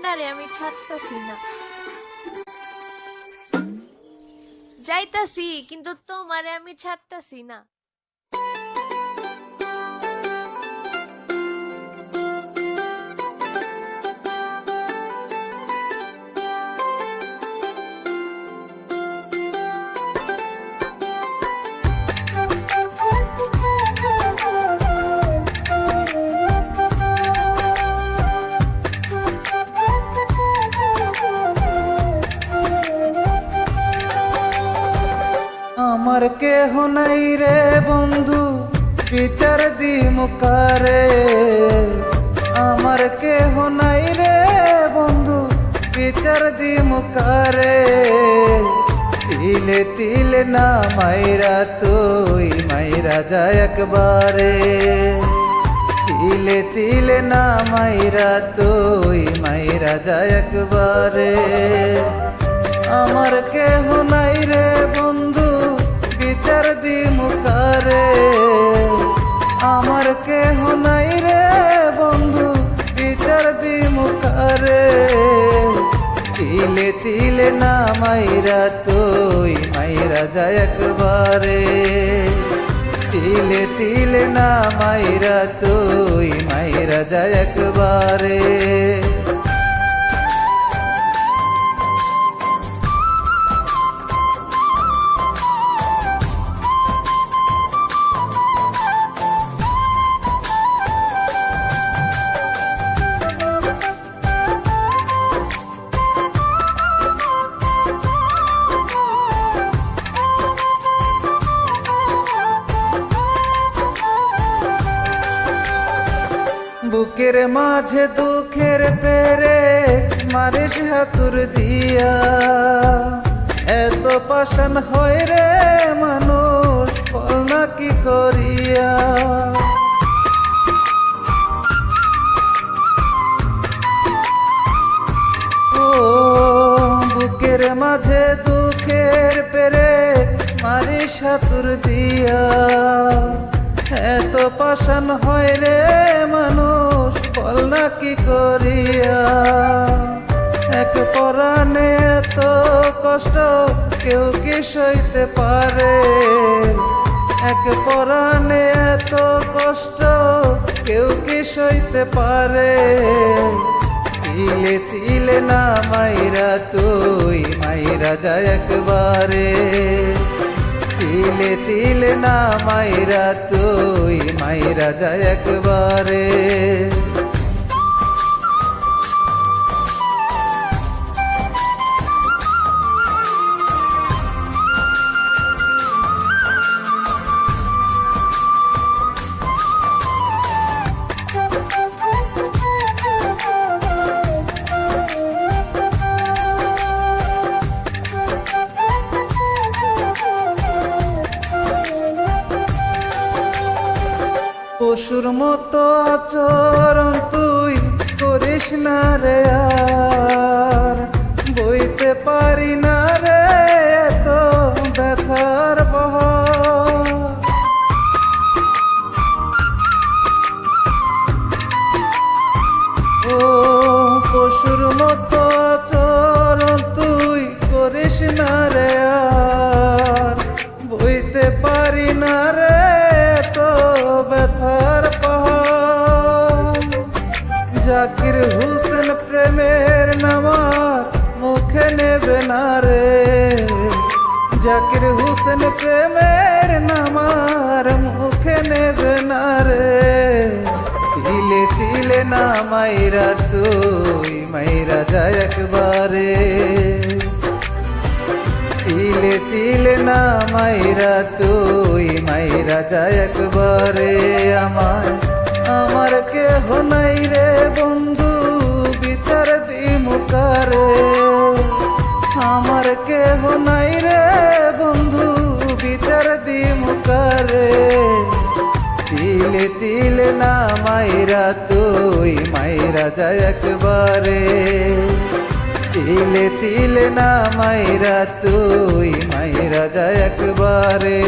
আপনারে আমি ছাড়তাছি না। যাইতাছি কিন্তু তোমারে আমি ছাড়তাছি না। আমার কেহ নাই রে বন্ধু, বিচার দি মুখারে আমার কেহ নাই রে বন্ধু, বিচার দি মুখারে তিলে তিলে না মাইরা তুই, মাইরা যায় একবারে। তিলে তিলে না মাইরা তুই, মাইরা যায় একবারে। আমার কেহ নাই রে বন্ধু কেহ নাই রে বন্ধু, বিচার দি মুখারে তিলে তিলে না মাইরা তুই, মাইরা যায় একবারে। তিলে তিলে না মাইরা তুই, মাইরা যায় একবারে। বুকের মাঝে, দুঃখের পেরে মারিস হাতুর দিয়া। এত পাশান হয় রে মানুষ, ফল না কি করিয়া? ও, বুকের মাঝে, দুঃখের পেরে মারিস হাতুর দিয়া। এত পাশান হয় রে কি করিয়া? এক পরাণে এত কষ্ট কেউ কি সইতে পারে? এক পরাণে এত কষ্ট কেউ কি সইতে পারে? তিলে তিলে না মাইরা তুই, মাইরা যায় একবারে। তিলে তিলে না মাইরা তুই, মাইরা যায় একবারে। পশুর মতো আচরণ তুই করিস না রে আর। জাকির হুসেন প্রেমের নামার মুখে নেবে না রে। তিলে তিলে না মাইরা তুই, মাইরা যায় একবারে। তিলে তিলে না মাইরা তুই, মাইরা যায় একবারে। আমার আমার কেহ নাই রে বন্ধু, বিচার দি মুকারে আমার কেহ নাই রে না মাইরা তুই মাইরা যায় একবারে। তিলে তিলে না মাইরা তুই মাইরা যায় একবারে।